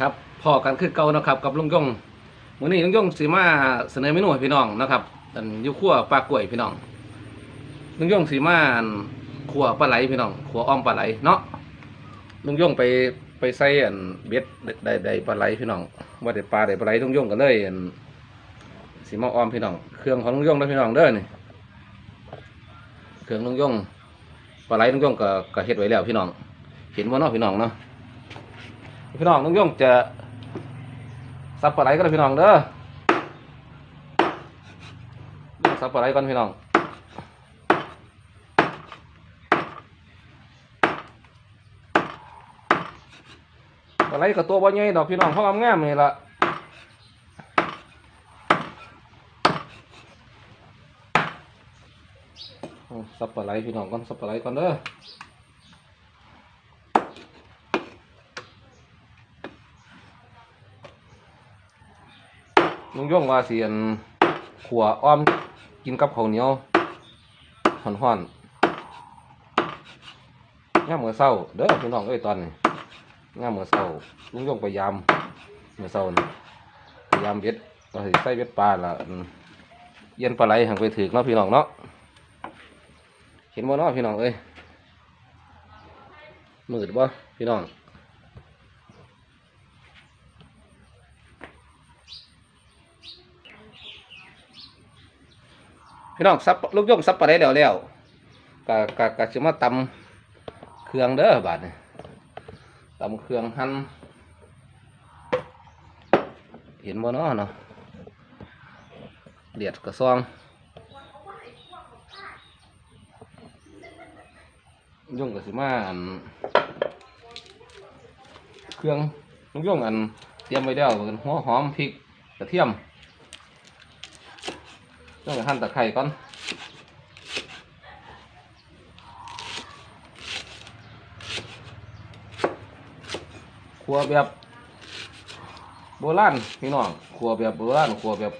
ครับพอกันคือเก่านะครับกับลุงยงมื้อนี้ลุงยงสิมาเสนอเมนูให้พี่น้องนะครับอันยู่ครัวปลากล้วยพี่น้องลุงยงสิมาอันขัวปลาไหลพี่น้องขัวอ้อมปลาไหลเนาะลุงยงไปไปใส่อันเบ็ดได้ได้ปลาไหลพี่น้องว่าได้ปลาได้ปลาไหลลุงยงก็เลยอันสิมาอ้อมพี่น้องเครื่องของลุงยงแล้วพี่น้องเด้อนี่เครื่องลุงยงปลาไหลลุงยงก็ก็เฮ็ดไว้แล้วพี่น้องเห็นว่านาะพี่น้องเนาะ พี่น้องน้องย่องจะซับปลาไหลกันพี่น้องเด้อซับปลาไหลก่อนพี่น้องปลาไหลกับตัวบ่ใหญ่ดอกพี่น้องเพราะงามๆนี่ละเอาซับปลาไหลพี่น้องก่อนซับปลาไหลก่อนเด้อ ลงย่งว่าเสียนขัวอ้อมกินกับข้าวเหนียวห่อนห่อนๆย่ามมือเศร้าเด้อพี่น้องเอ้ยตอนนี้ย่ามมือเศร้าลุงย่งพยายามมือเศร้าพยายามเบ็ดก็สิใส่เบ็ดปลาละเย็นปลาไหลหังไปถึกเนาะพี่น้องเนาะเห็นบ่เนาะพี่น้องเอ้ยมืดบ่พี่น้อง พี่น้องซับลูกยกซับปลาได้แล้วแล้วกะกะกะจะมาตำเครื่องเด้อบาดนี่ตำเครื่องหั่นเห็นบ่เนาะเนาะเดียดกระซองย่งกับสิมาอันเครื่องลูกย่งอันเตรียมไว้แล้วเป็นหัวหอมพริกกระเทียม ต้องหั่นตะไคร้ก่อนครัวแบบโบราณพี่น้องครัวแบบโบราณครัวแบบ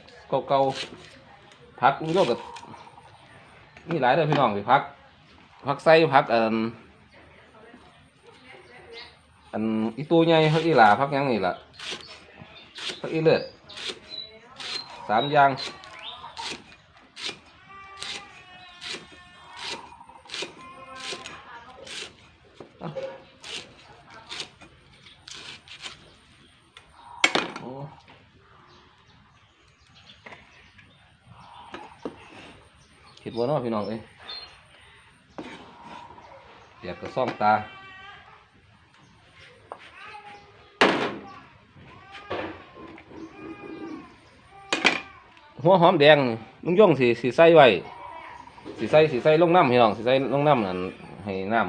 เก่าๆผักอุ้งโยกกับนี่หลายเลยพี่น้องพี่ผักผักไส้ผักอันอันอีตูใหญ่ผักอีหลาผักยังนี่ล่ะผักอีเลือดสามอย่าง บัวเนาะพี่น้องเอ้ยเดี๋ยวก็ซ่อมตาหัวหอมแดงลุงย่งสีสีใส่ไว้สีใส่สีใส่ลงน้ำพี่น้องสีใส่ลงน้ำนั่นให้น้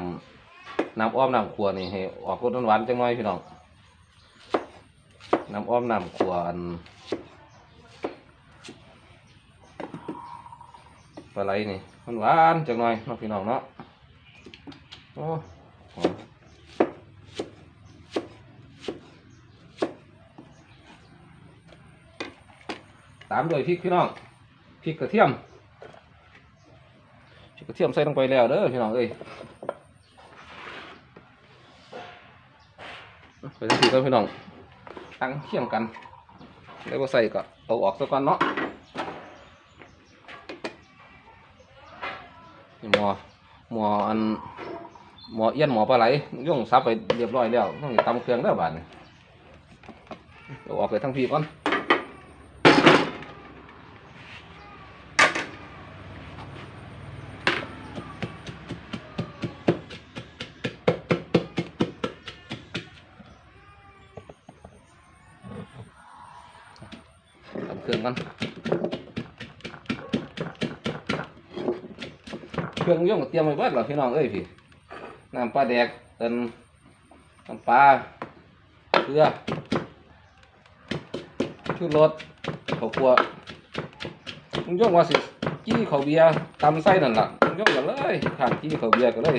ำน้ำอ้อมน้ำขัวนี่ให้ออกรสหวานจังหน่อยพี่น้องน้ำอ้อมน้ำขวอัน ปลาไหลนี่มันหวานจังหน่อยเนาะพี่น้องเนาะโอ้ตามด้วยพริกพี่น้องพริกกระเทียมพริกกระเทียมใส่ลงไปแล้วเด้อพี่น้องเอ้ยไปทันทีก็พี่น้องตั้งเคียงกันแล้วก็ใส่ก็เอาออกซะก่อนเนาะนี่หม อหมออันหมอเอี้ยนหมอปลาไหลย่งซับไปเรียบร้อยแล้วต้องตำเครื่องแล้วบาดนี่เอออกไปทั้งพี่ก่อนตำเครื่องก่อน เครื่องย่งก็เตรียมไว้เบิดแล้วพี่น้องเอ้ยพี่น้ำปลาแดกเอินน้ำปลาเกลือชูรสข้าวคั่วลุงย่งว่าสิจี้ข้าวเบียร์ตำไส้นั่นล่ะลุงย่งก็เลยขาดจี้ข้าวเบียร์ก็เลย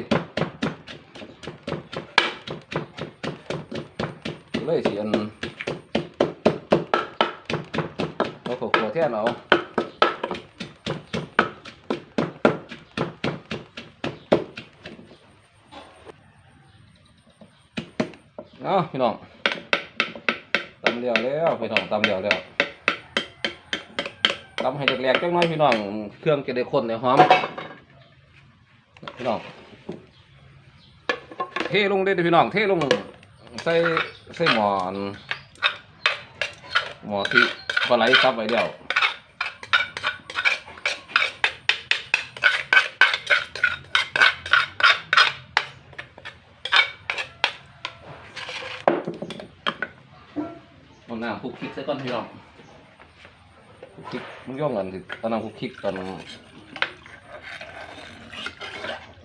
ก็เลยสิอันเอาข้าวคั่วแทนเอา อาพี่น้องตำเดียวแล้วพี่น้องตำเดียวแล้วตำให้แหลกๆจังน้อยพี่น้องเครื่องจะได้ข้นได้หอมพี่น้องเทลงได้พี่น้องเทลงใส่ใส่หมอนหมอที่ปลาไหลซับไว้เดียว น้ำคลุกคลิกใส่ก้อนพี่น้องคลุกคลิกมึงย่องกันสิเอาน้ำคลุกคลิกกัน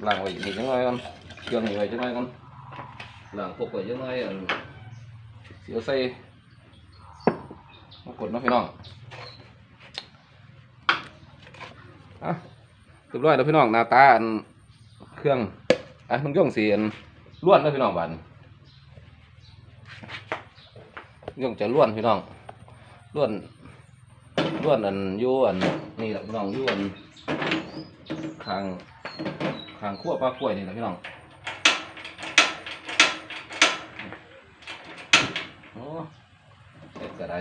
ล้างไว้อีกจังหน่อยกันเครื่องนี้ไว้จังหน่อยกันล้างพวกไว้จังหน่อยอันเสียวใส่มากดเนาะพี่น้องอะเรียบร้อยแล้วพี่น้องหน้าตาอันเครื่องอะมึงย่องสีอันล้วนแล้วพี่น้องบัดน ย่อมจะล้วนพี่น้องล้วนล้วนอันอยวนนี่แหละพี่น้องอยวนคางคางขั้วปลากล้วยนี่แหละพี่น้องโอ้เสร็จก็ได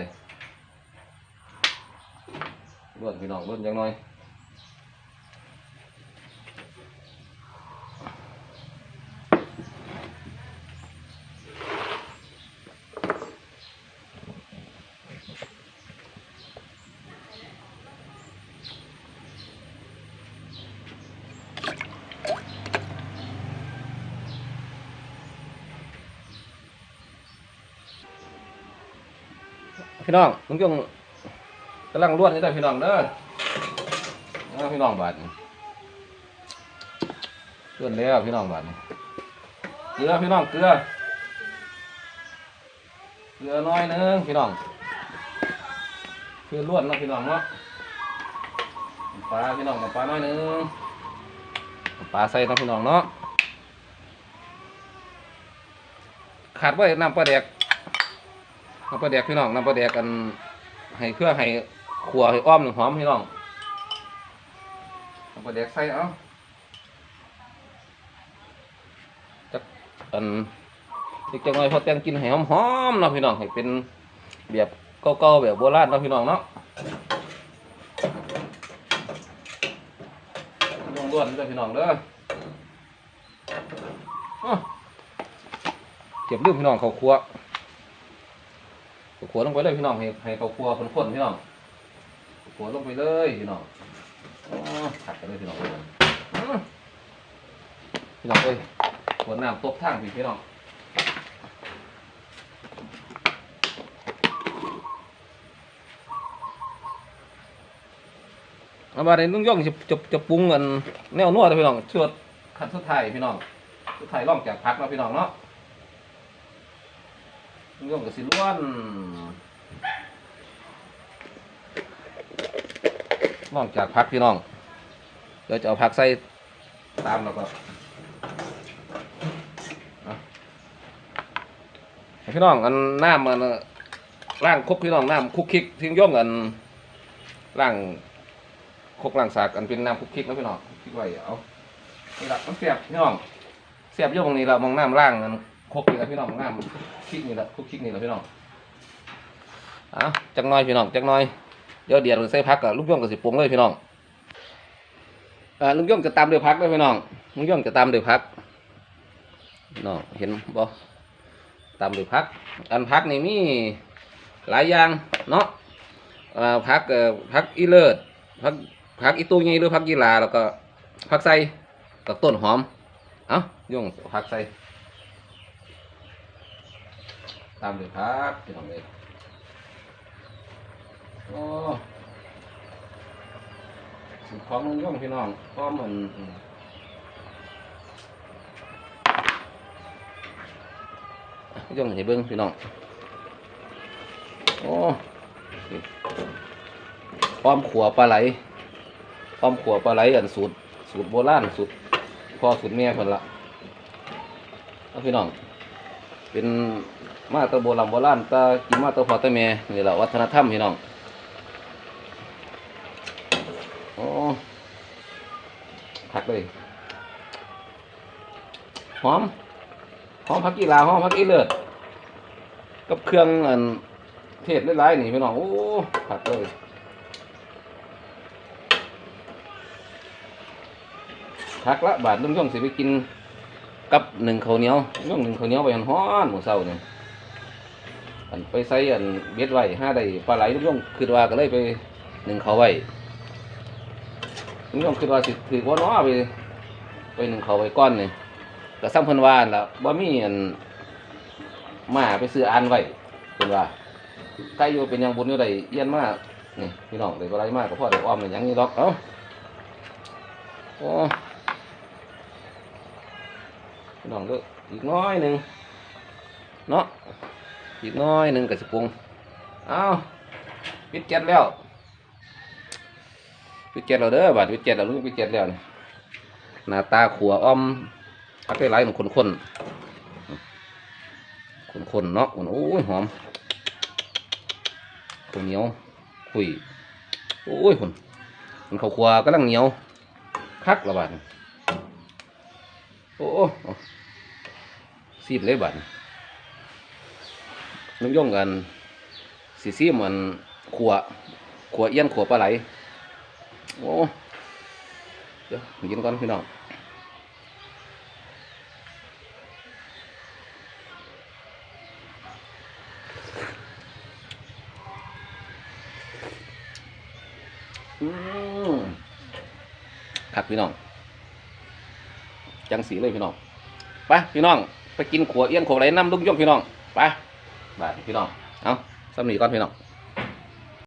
ล้วนพี่น้องล้วนยังน้อย พี่น้องมึงจงกำลังล้วนนี่ได้พี่น้องเด้อเอาพี่น้องบาดนี้ล้วนแล้วพี่น้องบาดนี้เกลือพี่น้องเกลือ เกลือน้อยนึงพี่น้องเกลือล้วนเนาะพี่น้องเนาะปลาพี่น้องปลาน้อยนึงปลาใส่เนาะพี่น้องเนาะขาดไว้น้ำปลาแดก น้ำปลาแดกพี่น้องน้ำปลาแดกกันให้เครื่องให้ขัวให้อ้อมหนึ่งหอมพี่น้องน้ำปลาแดกใส่เอาจักอันอีกจังหน่อยพอแต่งกินให้หอมหอมๆเนาะพี่น้องให้เป็นแบบเก่าๆแบบโบราณเนาะพี่น้องเนาะล้วนๆเด้อพี่น้องเด้ออ้อเก็บลืมพี่น้องเขาครัว ขัวลงไปเลยพี่น้องให้ให้เขาขัวข้นๆพี่น้องขัวลงไปเลยพี่น้องอ๋อผัดกันเลยพี่น้องพี่น้องเอ้ยขวดน้ำตบทางพี่พี่น้องเอามาในนุ่งย่องจะจะจะปรุงกันแนวนวเลยพี่น้องชวดขัดสุดท้ายพี่น้องสุดท้ายร่องจากพักเนาะพี่น้องเนาะ ย่อมกับสิล้วนนอกจากพักพี่น้องเดี๋ยวจะเอาพักใส่ตามแล้วก็พี่น้องอันน้ำมันล่างครกพี่น้องน้ำคุกคิกทิ้งย่อมกันล่างครกล่างสากอันเป็นน้ำคุกคิกแล้วพี่น้องคุกคิกไว้เอานี่หละมันเสียบพี่น้องเสียบยกตรงนี้เรามองน้ำล่างนั้น ครกนี่แหละพี่น้องน้ำคลิกนี่แหละคุกคลิกนี่แหละพี่น้องอะจักน้อยพี่น้องจักน้อยเดี๋ยวเดียวใส่พักกับลูกย่องกับสิปรุงเลยพี่น้องอ่าลูกย่องจะตามด้วยพักด้วยพี่น้องลูกย่องจะตามด้วยพักน้องเห็นบ่ตามด้วยพัก อันพักนี่มีหลายอย่างเนาะอ่าพักเอ่อพักอีเลิศพักพักอีตู้ใหญ่หรือพักกีฬาแล้วก็พักใส่กับต้นหอมเอ้าย่องพักใส่ ตามเลยครับพี่น้องเลยโอ้สิ่งของมันย่องพี่น้องพร้อมเหมือนย่องให้เบิ้งพี่น้อง โอ้พร้อมขัวปลาไหลพร้อมขัวปลาไหลอันสูตร สูตรโบราณสูตรพ่อสูตรแม่คนละพี่น้อง เป็น มาตะโบราณโบราณตะกินมาตะพอตะแม่นี่แหละวัฒนธรรมพี่น้องโอ้ผักเลยหอมหอมผักกีฬาหอมผักอีเลือดกับเครื่องอันเทศหลายๆนี่พี่น้องโอ้ผักเลยผักละบาทลุงย่องสิไปกินกับหนึ่งข้าวเหนียวย่องหนึ่งข้าวเหนียวไปฮ้อนหมูเศร้าเนี่ย อันไปใส่อันเบ็ดไว้ห้าได้ปลาไหลลุงย่องคิดว่าก็เลยไปหนึ่งเขาไว้ลุงย่องคิดว่าสิถือว่าน้อไป ไปหนึ่งเขาไว้ก้อนนี่ก็ซ้ำพันวาหั่นละบ่มีอันมาไปซื้ออันไว้เป็นว่าใกล้อยู่เป็นยังบุญอยู่ได้เอี้ยนมากนี่พี่น้องได้บ่ไรมากก็พ่อได้อ้อมได้หยังนี่ดอกเอ้าโอ้พี่น้องเด้ออีกน้อยหนึ่งเนาะ อีกน้อยหนึ่งก็สิปรุงเอาปิดแก๊สแล้วปิดแก๊สแล้วเด้อบาดปิดแก๊สแล้วลุงปิดแก๊สแล้วนี่หน้าตาขัวอ้อมทักได้หลายมันขนๆข้นเนาะโอ้ยหอมข้าวเหนียวคุยโอ้ยคนมันข้าขัวกำลังเหนียวคักละบาดโอ้โอ้ซีดเลยบาด นี้น้ำย่องกันสีซีเหมือนขัวขัวเอี้ยนขัวปลาไหลโอ้เดี๋ยวกินก่อนพี่น้องอืมคักพี่น้อง จังสีเลยพี่น้อง ไปพี่น้อง ไปกินขัวเอี้ยนขัวไหลน้ำลุงย่องพี่น้อง ไป พี่น้อง เอาสำนีก่อนพี่น้อง